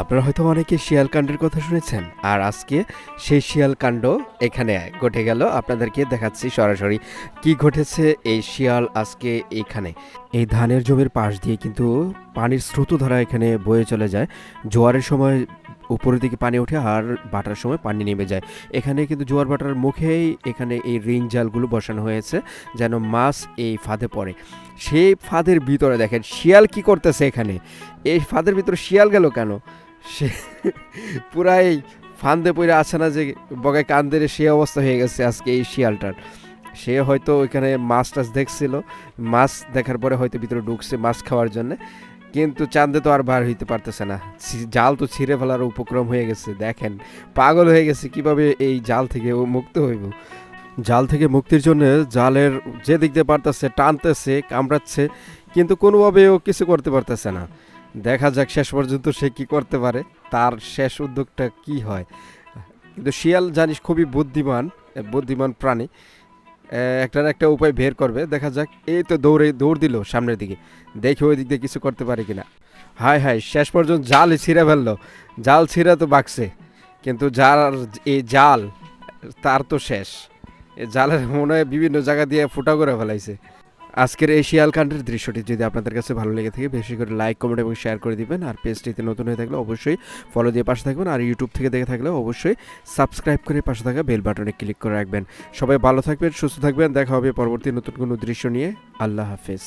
আপনারা হয়তো অনেকে শিয়াল কাণ্ডের কথা শুনেছেন। আর আজকে সেই শিয়াল কাণ্ড এখানে ঘটে গেল। আপনাদেরকে দেখাচ্ছি সরাসরি কি ঘটেছে এই শিয়াল আজকে এখানে। এই ধানের জমির পাশ দিয়ে কিন্তু পানির স্রোত স্রোতধারা এখানে বয়ে চলে যায়। জোয়ারের সময় উপরের দিকে পানি ওঠে আর বাটার সময় পানি নেমে যায়। এখানে কিন্তু জোয়ার বাটার মুখেই এখানে এই রিং জালগুলো বসানো হয়েছে, যেন মাছ এই ফাঁদে পড়ে। সেই ফাঁদের ভিতরে দেখেন শিয়াল কি করতেছে এখানে। এই ফাঁদের ভিতরে শিয়াল গেল কেন? সে পুরাই ফান্দে পড়ে আছে না যে বগায় কান্দের সে অবস্থা হয়ে গেছে আজকে এই শিয়ালটার। সে হয়তো ওইখানে মাছ টাছ দেখছিল, মাছ দেখার পরে হয়তো ভিতরে ঢুকছে মাছ খাওয়ার জন্য, কিন্তু চাঁদে তো আর বার হইতে পারতেছে না। জাল তো ছিঁড়ে ফেলার উপক্রম হয়ে গেছে, দেখেন, পাগল হয়ে গেছে, কীভাবে এই জাল থেকে ও মুক্ত হইব? জাল থেকে মুক্তির জন্য জালের যে দিক দিয়ে পারতেছে টানতেছে, কামড়াচ্ছে, কিন্তু কোনোভাবে ও কিছু করতে পারতেছে না। দেখা যাক শেষ পর্যন্ত সে কি করতে পারে তার শেষ উদ্যোগটা কি হয়। কিন্তু শিয়াল জানিস খুবই বুদ্ধিমান বুদ্ধিমান প্রাণী। এ, একটার একটা উপায় বের করবে দেখা যাক। এই তো দৌড়ে দৌড় দিল সামনের দিকে। দেখে ওই দিক দিয়ে কিছু করতে পারে কিনা। হায় হায় শেষ পর্যন্ত জাল ছিঁড়ে ফেলল। জাল ছিঁড়ে তো বাকছে। কিন্তু যার এই জাল তার তো শেষ। জালের মনে হয় বিভিন্ন জায়গা দিয়ে ফুটা করে ফেলাইছে। আজকের এই শিয়াল কাণ্ডের দৃশ্যটি যদি আপনাদের কাছে ভালো লেগে থাকে, বেশি করে লাইক কমেন্ট এবং শেয়ার করে দিবেন। আর পেজটিতে নতুন হয়ে থাকলে অবশ্যই ফলো দিয়ে পাশে থাকবেন। আর ইউটিউব থেকে দেখে থাকলে অবশ্যই সাবস্ক্রাইব করে পাশে থাকা বেল বাটনে ক্লিক করে রাখবেন। সবাই ভালো থাকবেন, সুস্থ থাকবেন। দেখা হবে পরবর্তী নতুন কোনো দৃশ্য নিয়ে। আল্লাহ হাফেজ।